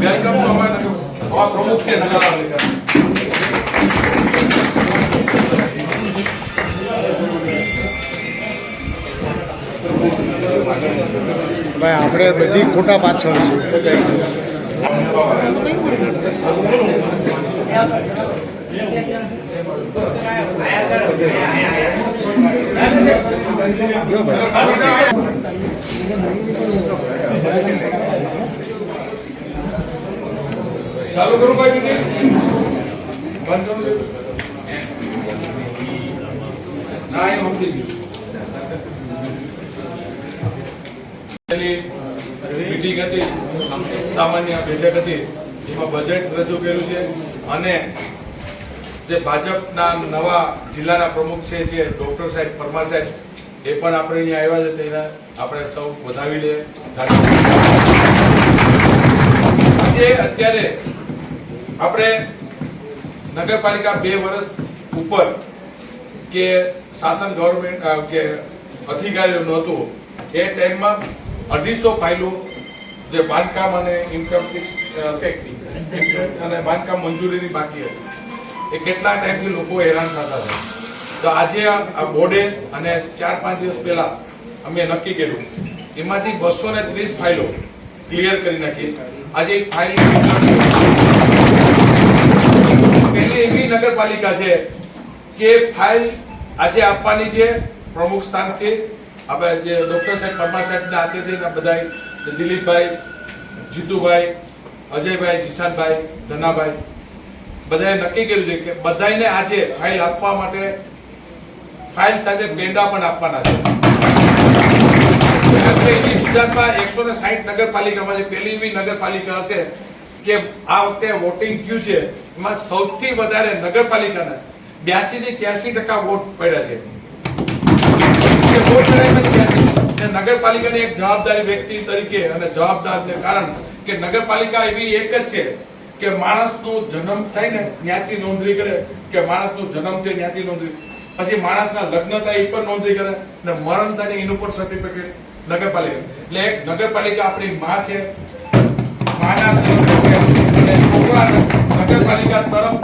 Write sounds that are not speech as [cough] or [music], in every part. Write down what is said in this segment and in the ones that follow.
Welcome to અમારા અમારા પ્રમુખ છે નગરપાલિકા ભાઈ, આપણે બધી ખોટા પાછળ છે જો ભાઈ ચાલુ કરું બંધ ચાલુ ના, એ સમજી ગયું. મીટિંગ હતી, સામાન્ય બેઠક હતી, જેમાં બજેટ રજૂ કર્યું છે અને જે ભાજપના નવા જિલ્લાના પ્રમુખ છે, જે ડોક્ટર સાહેબ, પરમાર સાહેબ, એ પણ આપણે અહીંયા આવ્યા છે, તેને આપણે સૌ વધાવી લઈએ આજે અત્યારે આપણે નગરપાલિકા બે વર્ષ ઉપર કે શાસન ગવર્મેન્ટ કે અધિકારીઓ નહોતું, એ ટાઈમમાં અઢીસો ફાઇલો જે બાંધકામ અને ઇન્કમ ટેક્સ અને બાંધકામ મંજૂરીની બાકી હતી. એ કેટલા ટાઈમથી લોકો હેરાન થતા હતા. તો આજે આ બોર્ડે અને ચાર પાંચ દિવસ પહેલા અમે નક્કી કર્યું, એમાંથી બસો ને ત્રીસ ફાઇલો ક્લિયર કરી નાખી. આજે ફાઇલ એવી નગરપાલિકા છે કે ફાઇલ આજે આપવાની છે, પ્રમુખ સ્થાનથી આપણે જે ડૉક્ટર સાહેબ પરમા સાહેબના હાથેથી ને બધા દિલીપભાઈ, જીતુભાઈ, અજયભાઈ, જીશાનભાઈ, ધનાભાઈ, બધાએ નક્કી કર્યું છે કે બધાયને આજે ફાઇલ આપવા માટે ફાઇલ સાથે પેંડા પણ આપવાના છે. ગુજરાતમાં એકસો ને સાહીઠ નગરપાલિકામાં જે પહેલી એવી નગરપાલિકા હશે કે આ વખતે વોટિંગ થયું છે, એમાં સૌથી વધારે નગરપાલિકાના બ્યાસી થી ત્યાસી ટકા વોટ પડ્યા છે. કે વોટ પડ્યા એમાં 83. ને નગરપાલિકાની એક જવાબદારી વ્યક્તિ તરીકે અને જવાબદારને કારણ કે નગરપાલિકા એવી એક જ છે કે માણસનું જન્મ થાય ને ત્યાંથી નોંધણી કરે, કે માણસનું જન્મ થાય ત્યાંથી નોંધણી પછી માણસના લગ્ન થાય એ પણ નોંધણી કરે અને મરણ થાય એનું પણ સર્ટિફિકેટ નગરપાલિકા. એટલે એક નગરપાલિકા આપણી માં છે, માના નગરપાલિકા તરફ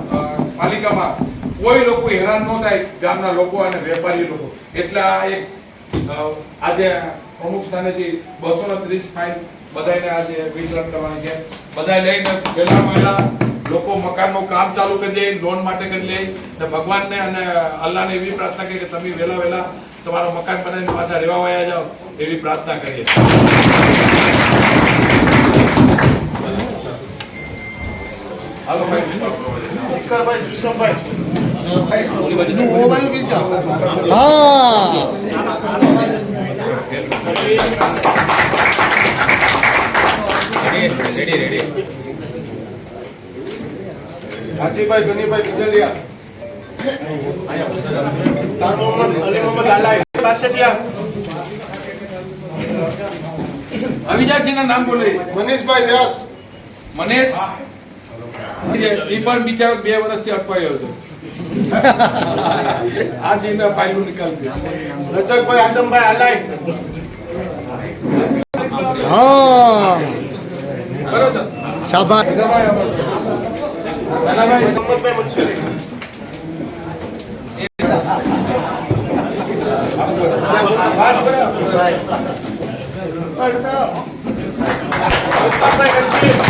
પાલિકામાં કોઈ લોકો હેરાન ન થાય ગામના લોકો અને વેપારી લોકો. એટલે આ એક આજે પ્રમુખ સ્થાનેથી બસો ને ત્રીસ ફાઇલ બધાને આજે વિતરણ કરવાની છે. બધા લઈને વહેલા વહેલા લોકો મકાનનું કામ ચાલુ કરી દે, લોન માટે કરી લે ને ભગવાનને અને અલ્લાહને એવી પ્રાર્થના કરી કે તમે વહેલા વહેલા તમારું મકાન બનાવીને પાછા રહેવા વયા જાઓ એવી પ્રાર્થના કરીએ. હા. હાજીભાઈ ગનીભાઈ ગુજલિયા તાર મોહમ્મદ અલી મોહમ્મદ અવિજાજીના નામ બોલે. મનીષભાઈ વ્યાસ. મનેશ ઈ પણ બિચારો બે વર્ષથી અટવાયો હતો [laughs] આજે એના ફાઇલો નિકાલ રજકભાઈ આદમભાઈ આલાઈ હા. બરોબર. શાબાશ. નાનાભાઈ મોહમ્મદભાઈ મંસૂરી મુસ્તાફભાઈ કંચી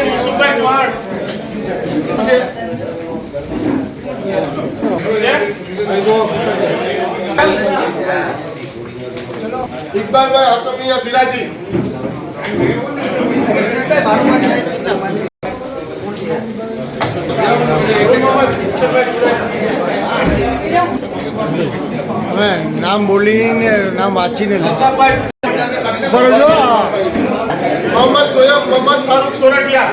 યુસુફભાઈ ચૌહાણ ઇકબાલભાઈ આસમિયા સિરાજી નામ બોલીને નામ વાંચીને લે. લતાભાઈ બરોબર જો મોહમ્મદ સોયબ મોહમ્મદ ફારૂક સોરઠિયા.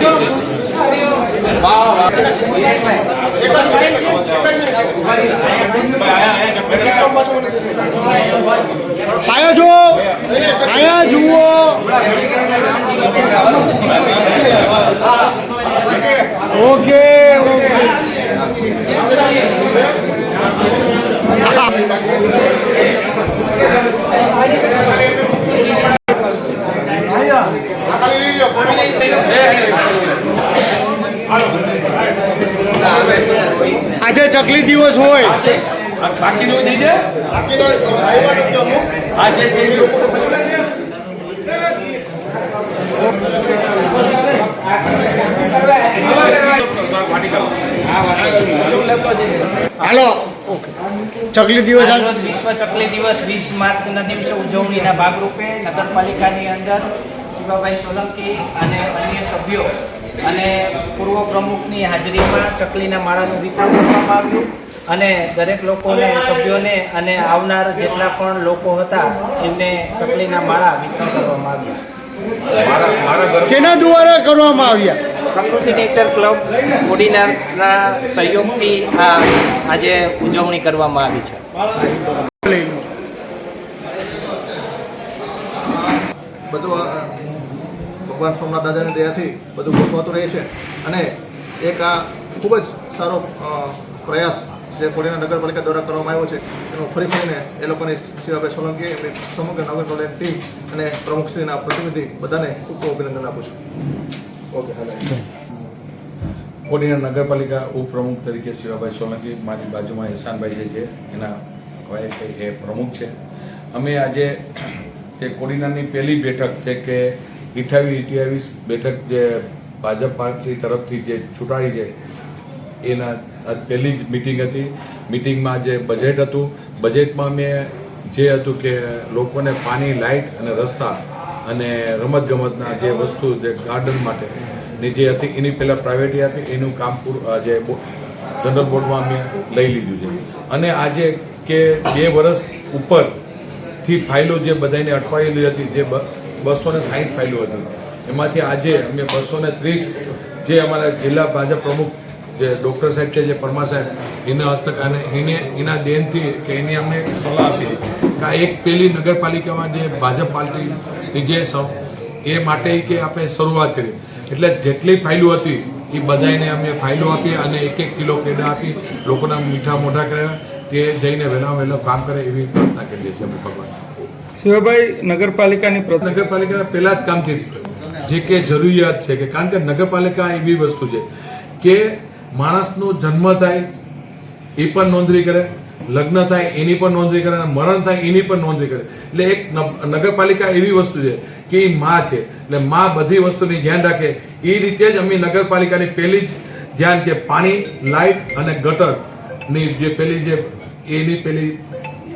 આયા જુઓ આયા જુઓ ઓકે. ઓકે ઓકે આ ખાલી લઈ લો ચકલી દિવસ હોય. બાકીનું થઈ જાય? બાકીના આવ્યા આ જે છે એ લોકો હાલો. ચકલી દિવસ વિશ્વ ચકલી દિવસ વીસ માર્ચના દિવસે ઉજવણીના ભાગરૂપે નગરપાલિકાની અંદર શિવાભાઈ સોલંકી અને અન્ય સભ્યો અને પૂર્વ પ્રમુખની હાજરીમાં ચકલીના માળાનું વિતરણ કરવામાં આવ્યું અને દરેક લોકોને સભ્યોને અને આવનાર જેટલા પણ લોકો હતા એમને ચકલીના માળા વિતરણ કરવામાં આવ્યા. મારા મારા ઘર કેના દ્વારા કરવામાં આવ્યા? પ્રકૃતિ નેચર ક્લબ કોડીનારના સહયોગથી આ આજે ઉજવણી કરવામાં આવી છે લઈ લો બધું આ ભગવાન સોમનાથ દાદાની દયાથી બધું ગોઠવાતું રહે છે. અને એક આ ખૂબ જ સારો પ્રયાસ જે કોડીના નગરપાલિકા દ્વારા કરવામાં આવ્યો છે, એનો ફરી ફરીને એ લોકોની શિવાભાઈ સોલંકી એમની સમગ્ર નગરપાલિકા ટીમ અને પ્રમુખશ્રીના પ્રતિનિધિ બધાને ખૂબ ખૂબ અભિનંદન આપું છું. ઓકે હા કોડીના નગરપાલિકા ઉપપ્રમુખ તરીકે શિવાભાઈ સોલંકી, મારી બાજુમાં એહસાનભાઈ જે છે એના વાઈફ એ પ્રમુખ છે. અમે આજે તે કોડીનાની પહેલી બેઠક છે કે અઠ્યાવીસ અઠ્યાવીસ બેઠક જે ભાજપ પાર્ટી તરફથી જે ચૂંટાઈ છે, એના પહેલી જ મિટિંગ હતી. મિટિંગમાં જે બજેટ હતું બજેટમાં મેં જે હતું કે લોકોને પાણી લાઇટ અને રસ્તા અને રમતગમતના જે વસ્તુ જે ગાર્ડન માટે ની જે હતી, એની પહેલાં પ્રાઇવેટી હતી, એનું કામ પૂરું જે જનરલ બોર્ડમાં મેં લઈ લીધું છે. અને આજે કે બે વર્ષ ઉપરથી ફાઇલો જે બધાને અટવાયેલી હતી, જે બસો ને સાહીઠ ફાઇલો હતી. એમાંથી આજે અમે બસો ને ત્રીસ, જે અમારા જિલ્લા ભાજપ પ્રમુખ, જે ડૉક્ટર સાહેબ છે, જે પરમા સાહેબ, એના હસ્તક અને એને, એના દેનથી કે એને અમને સલાહ આપી. કે આ એક પેલી નગરપાલિકામાં જે ભાજપ પાર્ટીની જે એ માટે કે આપણે શરૂઆત કરી. એટલે જેટલી ફાઇલો હતી, એ બધાને અમે ફાઇલો આપી અને એક એક કિલો કેડા આપી, લોકોના મીઠા મોઢા કર્યા તે જઈને વહેલા વહેલો કામ કરે એવી પ્રાર્થના કરીએ છીએ અમે ભગવાન. શિવાભાઈ નગરપાલિકાની નગરપાલિકાના પહેલા જ કામથી જે કે જરૂરિયાત છે કે કારણ કે નગરપાલિકા એવી વસ્તુ છે કે માણસનો જન્મ થાય એ પણ નોંધણી કરે, લગ્ન થાય એની પણ નોંધણી કરે અને મરણ થાય એની પણ નોંધણી કરે. એટલે એક નગરપાલિકા એવી વસ્તુ છે કે એ માં છે. એટલે માં બધી વસ્તુની ધ્યાન રાખે. એ રીતે જ અમે નગરપાલિકાની પહેલી જ ધ્યાન કે પાણી લાઇટ અને ગટરની જે પેલી જે એની પેલી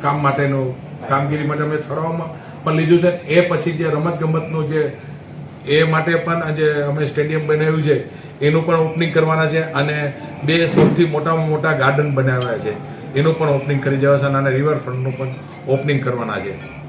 કામ માટેનું કામગીરી માટે અમે ઠરાવમાં પણ લીધું છે. એ પછી જે રમત ગમતનું જે, એ માટે પણ જે અમે સ્ટેડિયમ બનાવ્યું છે. એનું પણ ઓપનિંગ કરવાના છે અને બે સૌથી મોટામાં મોટા ગાર્ડન બનાવ્યા છે. એનું પણ ઓપનિંગ કરી દેવા છે અને રિવરફ્રન્ટનું પણ ઓપનિંગ કરવાના છે.